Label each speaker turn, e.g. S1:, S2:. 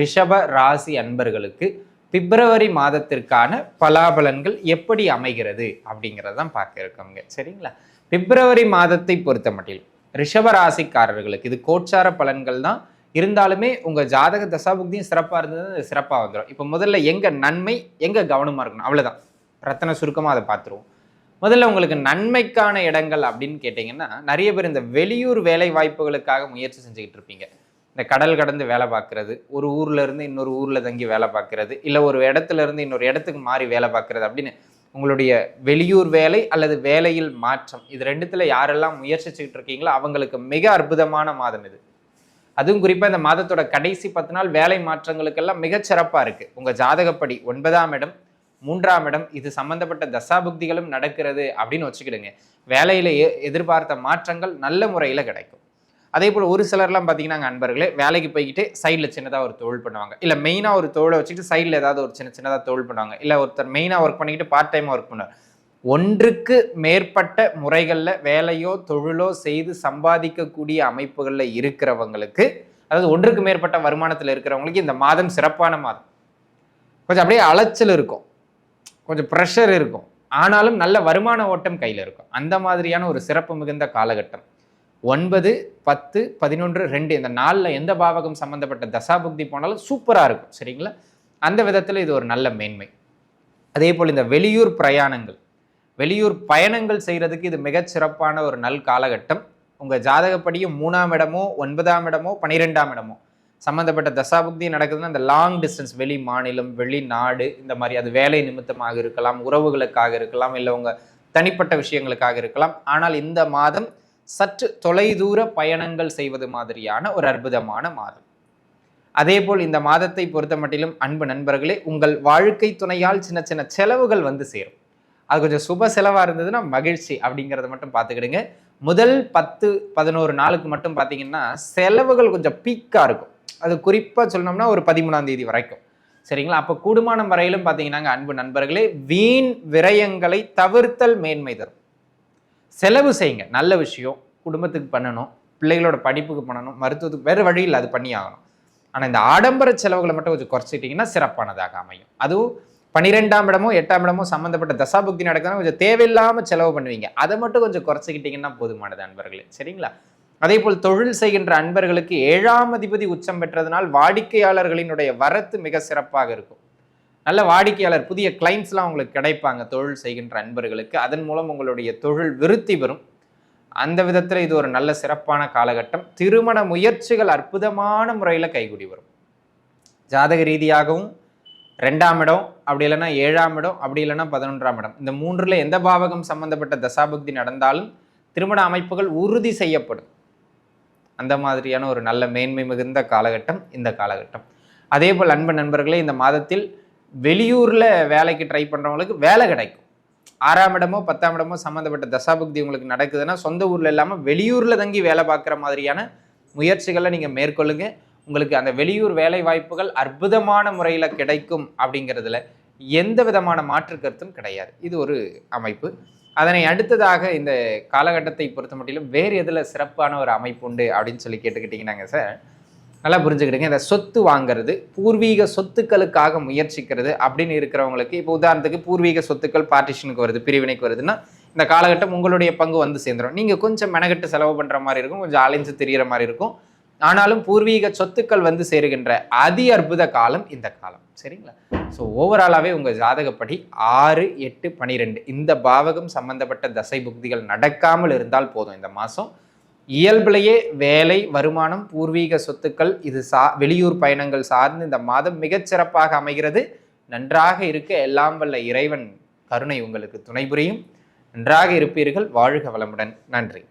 S1: ரிஷப ராசி அன்பர்களுக்கு பிப்ரவரி மாதத்திற்கான பலாபலன்கள் எப்படி அமைகிறது அப்படிங்கிறதான் பார்க்க இருக்கோங்க சரிங்களா? பிப்ரவரி மாதத்தை பொறுத்த மட்டில் ரிஷப ராசிக்காரர்களுக்கு இது கோட்சார பலன்கள் தான். இருந்தாலுமே உங்க ஜாதக தசாபுக்தியும் சிறப்பாக இருந்தது சிறப்பாக வந்துடும் இப்போ முதல்ல எங்க நன்மை எங்க கவனமா இருக்கணும்? அவ்வளவுதான். ரத்தன சுருக்கமாக அதை பார்த்துருவோம். முதல்ல உங்களுக்கு நன்மைக்கான இடங்கள் அப்படின்னு கேட்டிங்கன்னா நிறைய பேர் இந்த வெளியூர் வேலை வாய்ப்புகளுக்காக முயற்சி செஞ்சுக்கிட்டு இருப்பீங்க. இந்த கடல் கடந்து வேலை பார்க்கறது ஒரு ஊர்ல இருந்து இன்னொரு ஊர்ல தங்கி வேலை பார்க்கறது இல்லை ஒரு இடத்துல இருந்து இன்னொரு இடத்துக்கு மாறி வேலை பார்க்கறது அப்படின்னு உங்களுடைய வெளியூர் வேலை அல்லது வேலையில் மாற்றம் இது ரெண்டுத்துல யாரெல்லாம் முயற்சிச்சுக்கிட்டு இருக்கீங்களோ அவங்களுக்கு மிக அற்புதமான மாதம் இது. அதுவும் குறிப்பாக இந்த மாதத்தோட கடைசி பத்து நாள் வேலை மாற்றங்களுக்கெல்லாம் மிகச்சிறப்பாக சிறப்பாக உங்கள் ஜாதகப்படி ஒன்பதாம் இடம் மூன்றாம் இடம் இது சம்பந்தப்பட்ட தசாபுக்திகளும் நடக்கிறது அப்படின்னு வச்சுக்கிடுங்க. வேலையில் எ- எதிர்பார்த்த மாற்றங்கள் நல்ல முறையில் கிடைக்கும். அதே போல் ஒரு சிலர்லாம் பார்த்தீங்கன்னா அன்பர்களே வேலைக்கு போய்கிட்டு சைடில் சின்னதாக ஒரு தொழில் பண்ணுவாங்க. இல்லை மெயினாக ஒரு தொழிலை வச்சுக்கிட்டு சைடில் ஏதாவது ஒரு சின்ன சின்னதாக தொழில் பண்ணுவாங்க. இல்லை ஒருத்தர் மெயினாக ஒர்க் பண்ணிக்கிட்டு பார்ட் டைமாக ஒர்க் பண்ணுவார். ஒன்றுக்கு மேற்பட்ட முறைகளில் வேலையோ தொழிலோ செய்து சம்பாதிக்கக்கூடிய அமைப்புகளில் இருக்கிறவங்களுக்கு அதாவது ஒன்றுக்கு மேற்பட்ட வருமானத்தில் இருக்கிறவங்களுக்கு இந்த மாதம் சிறப்பான மாதம். கொஞ்சம் அப்படியே அலைச்சல் இருக்கும். கொஞ்சம் ப்ரெஷர் இருக்கும். ஆனாலும் நல்ல வருமான ஓட்டம் கையில் இருக்கும். அந்த மாதிரியான ஒரு சிறப்பு மிகுந்த காலகட்டம். ஒன்பது பத்து பதினொன்று ரெண்டு இந்த நாளில் எந்த பாவகம் சம்மந்தப்பட்ட தசாபுக்தி போனாலும் சூப்பராக இருக்கும் சரிங்களா? அந்த விதத்தில் இது ஒரு நல்ல மேன்மை. அதே போல் இந்த வெளியூர் பிரயாணங்கள். வெளியூர் பயணங்கள் செய்கிறதுக்கு இது மிகச் சிறப்பான ஒரு நல் காலகட்டம். உங்கள் ஜாதகப்படியும் மூணாம் இடமோ ஒன்பதாம் இடமோ பன்னிரெண்டாம் இடமோ சம்மந்தப்பட்ட தசாபுக்தி நடக்குதுன்னா அந்த லாங் டிஸ்டன்ஸ் வெளி மாநிலம் வெளிநாடு இந்த மாதிரி அது வேலை நிமித்தமாக இருக்கலாம் உறவுகளுக்காக இருக்கலாம் இல்லை உங்கள் தனிப்பட்ட விஷயங்களுக்காக இருக்கலாம். ஆனால் இந்த மாதம் சற்று தொலைதூர பயணங்கள் செய்வது மாதிரியான ஒரு அற்புதமான மாதம். அதேபோல் இந்த மாதத்தை பொறுத்த மட்டிலும் அன்பு நண்பர்களே உங்கள் வாழ்க்கை துணையால் சின்ன சின்ன செலவுகள் வந்து சேரும். அது கொஞ்சம் சுப செலவாக இருந்ததுன்னா மகிழ்ச்சி அப்படிங்கிறத மட்டும் பார்த்துக்கிடுங்க. முதல் பத்து பதினோரு நாளுக்கு மட்டும் பார்த்தீங்கன்னா செலவுகள் கொஞ்சம் பீக்காக இருக்கும். அது குறிப்பாக சொல்லணும்னா ஒரு பதிமூணாம் தேதி வரைக்கும். சரிங்களா? அப்போ கூடுமானம் வரையிலும் பார்த்தீங்கன்னாங்க அன்பு நண்பர்களே வீண் விரயங்களை தவிர்த்தல் மேன்மை தரும். செலவு செய்யுங்க. நல்ல விஷயம். குடும்பத்துக்கு பண்ணணும். பிள்ளைகளோட படிப்புக்கு பண்ணணும். மருத்துவத்துக்கு வேறு வழியில் அது பண்ணி ஆகணும் ஆனால் இந்த ஆடம்பர செலவுகளை மட்டும் கொஞ்சம் குறைச்சிட்டிங்கன்னா சிறப்பானதாக அமையும். அதுவும் பன்னிரெண்டாம் இடமோ எட்டாம் இடமோ சம்மந்தப்பட்ட தசாபுக்தி நடக்குதுன்னா கொஞ்சம் தேவையில்லாமல் செலவு பண்ணுவீங்க. அதை மட்டும் கொஞ்சம் குறைச்சிக்கிட்டிங்கன்னா போதுமானது அன்பர்களே. சரிங்களா? அதே போல் தொழில் செய்கின்ற அன்பர்களுக்கு ஏழாம் அதிபதி உச்சம் பெற்றதனால் வாடிக்கையாளர்களினுடைய வரத்து மிக சிறப்பாக இருக்கும். நல்ல வாடிக்கையாளர் புதிய கிளைண்ட்ஸ்லாம் உங்களுக்கு கிடைப்பாங்க. தொழில் செய்கின்ற அன்பர்களுக்கு. அதன் மூலம் உங்களுடைய தொழில் விருத்தி பெறும். அந்த விதத்தில் இது ஒரு நல்ல சிறப்பான காலகட்டம். திருமண முயற்சிகள் அற்புதமான முறையில் கைகூடி வரும். ஜாதக ரீதியாகவும் ரெண்டாம் இடம் அப்படி இல்லைன்னா ஏழாம் இடம் அப்படி இல்லைன்னா பதினொன்றாம் இடம். இந்த மூன்றில் எந்த பாவகம் சம்பந்தப்பட்ட தசாபக்தி நடந்தாலும் திருமண அமைப்புகள் உறுதி செய்யப்படும். அந்த மாதிரியான ஒரு நல்ல மேன்மை மிகுந்த காலகட்டம் இந்த காலகட்டம். அதே போல் அன்பு நண்பர்களே இந்த மாதத்தில் வெளியூரில் வேலைக்கு ட்ரை பண்ணுறவங்களுக்கு வேலை கிடைக்கும். ஆறாம் இடமோ பத்தாம் இடமோ சம்மந்தப்பட்ட தசாபக்தி உங்களுக்கு நடக்குதுன்னா சொந்த ஊரில் இல்லாமல் வெளியூரில் தங்கி வேலை பார்க்குற மாதிரியான முயற்சிகளை நீங்கள் மேற்கொள்ளுங்க. உங்களுக்கு அந்த வெளியூர் வேலை வாய்ப்புகள் அற்புதமான முறையில் கிடைக்கும் அப்படிங்கிறதுல எந்த விதமான மாற்று கருத்தும் கிடையாது. இது ஒரு அமைப்பு. அதனை அடுத்ததாக இந்த காலகட்டத்தை பொறுத்த மட்டிலும் வேறு எதில் சிறப்பான ஒரு அமைப்பு உண்டு அப்படின்னு சொல்லி கேட்டுக்கிட்டிங்கன்னாங்க சார். நல்லா புரிஞ்சுக்கிடுங்க. இந்த சொத்து வாங்குறது பூர்வீக சொத்துக்களுக்காக முயற்சிக்கிறது அப்படின்னு இருக்கிறவங்களுக்கு இப்போ உதாரணத்துக்கு பூர்வீக சொத்துக்கள் பார்ட்டிஷனுக்கு வருது பிரிவினைக்கு வருதுன்னா இந்த காலகட்டம் உங்களுடைய பங்கு வந்து சேர்ந்துடும் நீங்கள் கொஞ்சம் மெனகட்டு செலவு பண்ணுற மாதிரி இருக்கும் கொஞ்சம் அலைஞ்சு தெரிகிற மாதிரி இருக்கும். ஆனாலும் பூர்வீக சொத்துக்கள் வந்து சேருகின்ற அதி அற்புத காலம் இந்த காலம். சரிங்களா? ஸோ ஓவராலாகவே உங்கள் ஜாதகப்படி ஆறு எட்டு பனிரெண்டு இந்த பாவகம் சம்பந்தப்பட்ட தசை புக்திகள் நடக்காமல் இருந்தால் போதும் இந்த மாதம் இயல்பிலேயே வேலை வருமானம் பூர்வீக சொத்துக்கள் இது சா வெளியூர் பயணங்கள் சார்ந்து இந்த மாதம் மிகச்சிறப்பாக அமைகிறது. நன்றாக இருக்க எல்லாம் வல்ல இறைவன் கருணை உங்களுக்கு துணை புரியும். நன்றாக இருப்பீர்கள். வாழ்க வளமுடன். நன்றி.